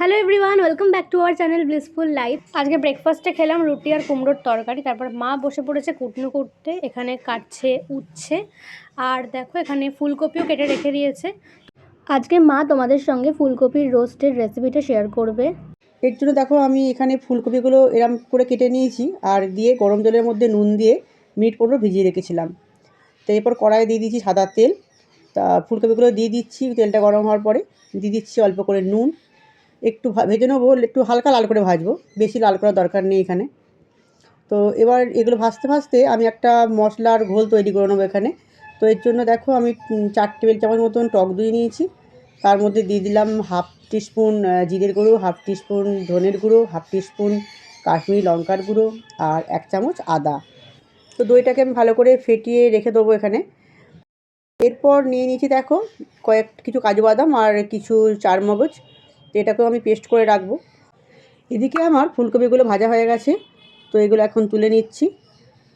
Hello everyone welcome back to our channel blissful life আজকে ব্রেকফাস্টে খেলাম রুটি আর কুমড়োর তরকারি, তারপর মা বসে পড়েছে কুটনো করতে, এখানে কাটছে, উচ্ছে, আর দেখো এখানে ফুলকপিও কেটে রেখে দিয়েছে। আজকে মা তোমাদের সঙ্গে ফুলকপির রোস্টের রেসিপিটা শেয়ার করবে। এর জন্য দেখো আমি এখানে ফুলকপিগুলো এরম করে কেটে নিয়েছি, আর দিয়ে গরম জলের মধ্যে নুন দিয়ে মিনিট পনেরো ভিজিয়ে রেখেছিলাম। তো এরপর কড়াইয়ে দিয়ে দিয়েছি সাদা তেল, তা ফুলকপিগুলো দিয়ে দিচ্ছি, তেলটা গরম হওয়ার পরে দিয়ে দিচ্ছি অল্প করে নুন একটু ভেজে নেব একটু হালকা লাল করে ভাজবো। বেশি লাল করার দরকার নেই এখানে। তো এবার এগুলো ভাজতে ভাজতে আমি একটা মশলার ঘোল তৈরি করে নেব এখানে। তো এর জন্য দেখো আমি চার টেবিল চামচ মতন টক দই নিয়েছি। তার মধ্যে দিয়ে দিলাম হাফ টিস্পুন জিরের গুঁড়ো, হাফ টিস্পুন ধনের গুঁড়ো, হাফ টিস্পুন কাশ্মীরি লঙ্কার গুঁড়ো আর এক চামচ আদা। তো দইটাকে আমি ভালো করে ফেটিয়ে রেখে দেবো এখানে। এরপর নিয়ে নিয়েছি দেখো কয়েক কিছু কাজু বাদাম আর কিছু চারমগজ। তো এটাকেও আমি পেস্ট করে রাখব। এদিকে আমার ফুলকপিগুলো ভাজা হয়ে গেছে, তো এগুলো এখন তুলে নিচ্ছি।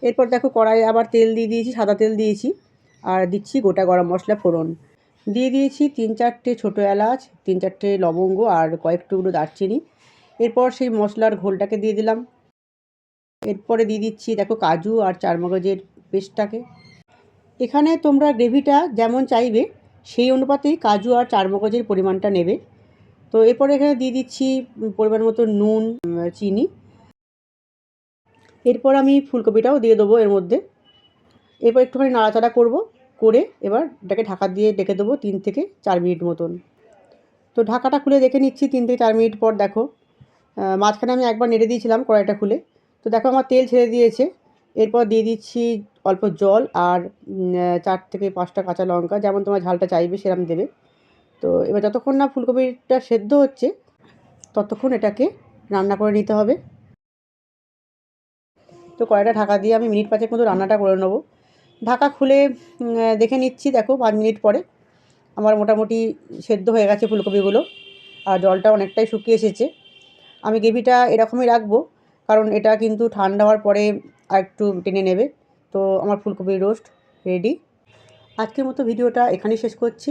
এরপর দেখো কড়াইয়ে আবার তেল দিয়ে দিয়েছি, সাদা তেল দিয়েছি, আর দিচ্ছি গোটা গরম মশলা ফোড়ন। দিয়ে দিয়েছি তিন চারটে ছোটো এলাচ, তিন চারটে লবঙ্গ আর কয়েক টুকরো দারচিনি। এরপর সেই মশলার ঘোলটাকে দিয়ে দিলাম। এরপরে দিয়ে দিচ্ছি দেখো কাজু আর চারমগজের পেস্টটাকে। এখানে তোমরা গ্রেভিটা যেমন চাইবে, সেই অনুপাতেই কাজু আর চারমগজের পরিমাণটা নেবে। তো এরপরে এখানে দিয়ে দিচ্ছি পরিমাণ মতো নুন চিনি। এরপর আমি ফুলকপিটাও দিয়ে দেবো এর মধ্যে। এরপর একটুখানি নাড়াচাড়া করব করে এবার এটাকে ঢাকা দিয়ে ডেকে দেবো তিন থেকে চার মিনিট মতন। তো ঢাকাটা খুলে দেখে নিচ্ছি তিন থেকে চার মিনিট পর দেখো। মাঝখানে আমি একবার নেড়ে দিয়েছিলাম কড়াইটা খুলে। তো দেখো আমার তেল ছেড়ে দিয়েছে। এরপর দিয়ে দিচ্ছি অল্প জল আর চার থেকে পাঁচটা কাঁচা লঙ্কা। যেমন তোমার ঝালটা চাইবে সেরকম দেবে। তো এবার যতক্ষণ না ফুলকপিটা সেদ্ধ হচ্ছে, ততক্ষণ এটাকে রান্না করে নিতে হবে। তো কড়াইটা ঢাকা দিয়ে আমি মিনিট পাঁচেক মতো রান্নাটা করে নেব। ঢাকা খুলে দেখে নিচ্ছি, দেখো, পাঁচ মিনিট পরে আমার মোটামুটি সেদ্ধ হয়ে গেছে ফুলকপিগুলো আর জলটা অনেকটাই শুকিয়ে এসেছে। আমি গ্রেভিটা এরকমই রাখব, কারণ এটা কিন্তু ঠান্ডা হওয়ার পরে আর একটু টেনে নেবে। তো আমার ফুলকপির রোস্ট রেডি। আজকের মতো ভিডিওটা এখানেই শেষ করছি।